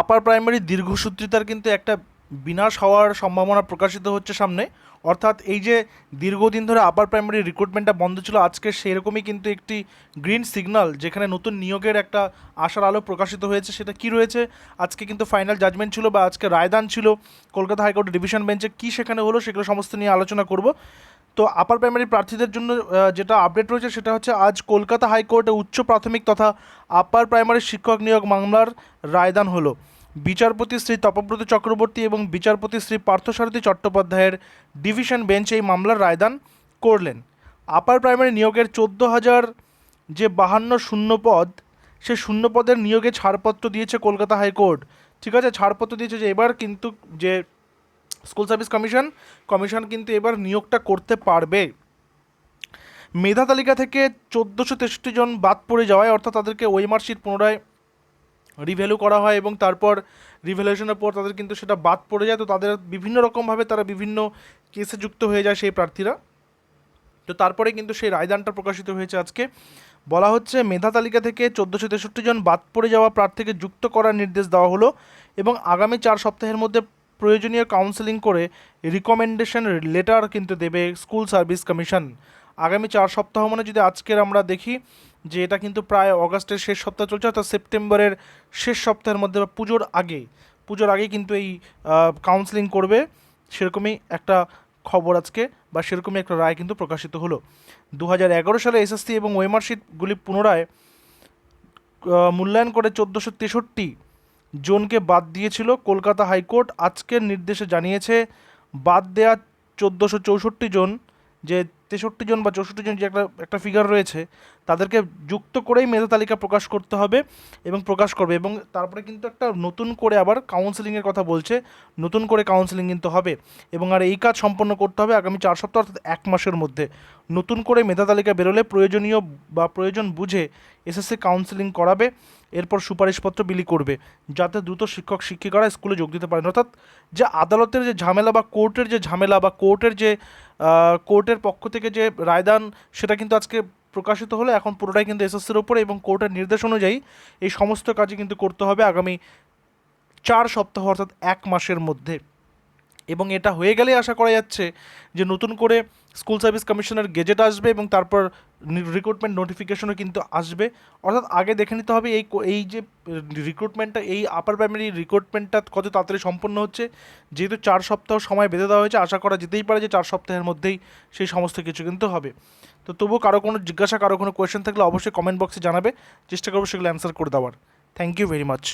Upper primary দীর্ঘসূত্রিতার কিন্তু একটা বিনাশ হওয়ার সম্ভাবনা প্রকাশিত হচ্ছে সামনে। অর্থাৎ এই যে দীর্ঘদিন ধরে আপার প্রাইমারি রিক্রুটমেন্টটা বন্ধ ছিল, আজকে সেরকমই কিন্তু একটি গ্রিন সিগন্যাল যেখানে নতুন নিয়োগের একটা আশার আলো প্রকাশিত হয়েছে, সেটা কি রয়েছে? আজকে কিন্তু ফাইনাল জাজমেন্ট ছিল বা আজকে রায়দান ছিল কলকাতা হাইকোর্টের ডিভিশন বেঞ্চে কী সেখানে হলো সেগুলো সমস্ত নিয়ে আলোচনা করব। তো আপার প্রাইমারি প্রার্থীদের জন্য যেটা আপডেট রয়েছে সেটা হচ্ছে আজ কলকাতা হাইকোর্টে উচ্চ প্রাথমিক তথা আপার প্রাইমারি শিক্ষক নিয়োগ মামলার রায়দান হলো। বিচারপতি শ্রী তপব্রত চক্রবর্তী এবং বিচারপতি শ্রী পার্থসারথী চট্টোপাধ্যায়ের ডিভিশন বেঞ্চ এই মামলার রায়দান করলেন। আপার প্রাইমারি নিয়োগের চোদ্দ হাজার যে বাহান্ন শূন্য পদ সে শূন্য পদের নিয়োগে ছাড়পত্র দিয়েছে কলকাতা হাইকোর্ট। ঠিক আছে, ছাড়পত্র দিয়েছে যে এবার কিন্তু যে স্কুল সার্ভিস কমিশন কমিশন কিন্তু এবার নিয়োগটা করতে পারবে। মেধা তালিকা থেকে চোদ্দোশো তেষট্টি জন বাদ পড়ে যাওয়ায়, অর্থাৎ তাদেরকে ওই মার্কশিট পুনরায় রিভ্যালু করা হয় এবং তারপর রিভ্যালুয়েশনের পর তাদের কিন্তু সেটা বাদ পড়ে যায়। তো তাদের বিভিন্ন রকমভাবে তারা বিভিন্ন কেসে যুক্ত হয়ে যায় সেই প্রার্থীরা। তো তারপরে কিন্তু সেই রায়দানটা প্রকাশিত হয়েছে আজকে। বলা হচ্ছে, মেধা তালিকা থেকে চোদ্দোশো তেষট্টি জন বাদ পড়ে যাওয়া প্রার্থীকে যুক্ত করার নির্দেশ দেওয়া হলো এবং আগামী চার সপ্তাহের মধ্যে প্রয়োজনীয় কাউন্সেলিং করে রিকমেন্ডেশন লেটার কিন্তু দেবে স্কুল সার্ভিস কমিশন আগামী চার সপ্তাহ মানে যদি আজকের আমরা দেখি যে এটা কিন্তু প্রায় অগাস্টের শেষ সপ্তাহ চলছে, অর্থাৎ সেপ্টেম্বরের শেষ সপ্তাহের মধ্যে বা পুজোর আগে পুজোর আগে কিন্তু এই কাউন্সেলিং করবে। সেরকমই একটা খবর আজকে বা সেরকমই একটা রায় কিন্তু প্রকাশিত হলো। দু হাজার এগারো সালে এসএসসি এবং ওয়েমার শিটগুলি পুনরায় মূল্যায়ন করে চোদ্দোশো তেষট্টি জনকে বাদ দিয়েছিল কলকাতা হাইকোর্ট। আজকের নির্দেশে জানিয়েছে বাদ দেয়া চোদ্দোশো চৌষট্টি জন যে তেষট্টি জন বা চৌষট্টি জন যে একটা একটা ফিগার রয়েছে, তাদেরকে যুক্ত করেই মেধা তালিকা প্রকাশ করতে হবে এবং প্রকাশ করবে এবং তারপরে কিন্তু একটা নতুন করে আবার কাউন্সেলিংয়ের কথা বলছে, নতুন করে কাউন্সেলিং কিন্তু হবে এবং আর এই কাজ সম্পন্ন করতে হবে আগামী চার সপ্তাহ অর্থাৎ এক মাসের মধ্যে। নতুন করে মেধা তালিকা বেরোলে প্রয়োজনীয় বা প্রয়োজন বুঝে এসএসসি কাউন্সেলিং করাবে, এরপর সুপারিশপত্র বিলি করবে, যাতে দ্রুত শিক্ষক শিক্ষিকারা স্কুলে যোগ দিতে পারেন। অর্থাৎ যে আদালতের যে ঝামেলা বা কোর্টের যে ঝামেলা বা কোর্টের যে কোর্টের পক্ষ থেকে যে রায়দান, সেটা কিন্তু আজকে প্রকাশিত হলে। এখন পুরোটাই কিন্তু এসএসসির ওপরে এবং কোর্টের নির্দেশ অনুযায়ী এই সমস্ত কাজই কিন্তু করতে হবে আগামী চার সপ্তাহ, অর্থাৎ এক মাসের মধ্যে। এবং এটা হয়ে গেলেই আশা করা যাচ্ছে যে নতুন করে স্কুল সার্ভিস কমিশনের গেজেট আসবে এবং তারপর রিক্রুটমেন্ট নোটিফিকেশনও কিন্তু আসবে। অর্থাৎ আগে দেখে নিতে হবে এই এই যে রিক্রুটমেন্টটা এই আপার প্রাইমারি রিক্রুটমেন্টটা কত তাড়াতাড়ি সম্পন্ন হচ্ছে। যেহেতু চার সপ্তাহ সময় বেঁধে দেওয়া হয়েছে, আশা করা যেতেই পারে যে চার সপ্তাহের মধ্যেই সেই সমস্ত কিছু কিন্তু হবে। তো তবুও কারও কোনো জিজ্ঞাসা, কারও কোনো কোয়েশ্চেন থাকলে অবশ্যই কমেন্ট বক্সে জানাবে। চেষ্টা করব সেগুলো অ্যান্সার করে দেওয়ার। Thank you very much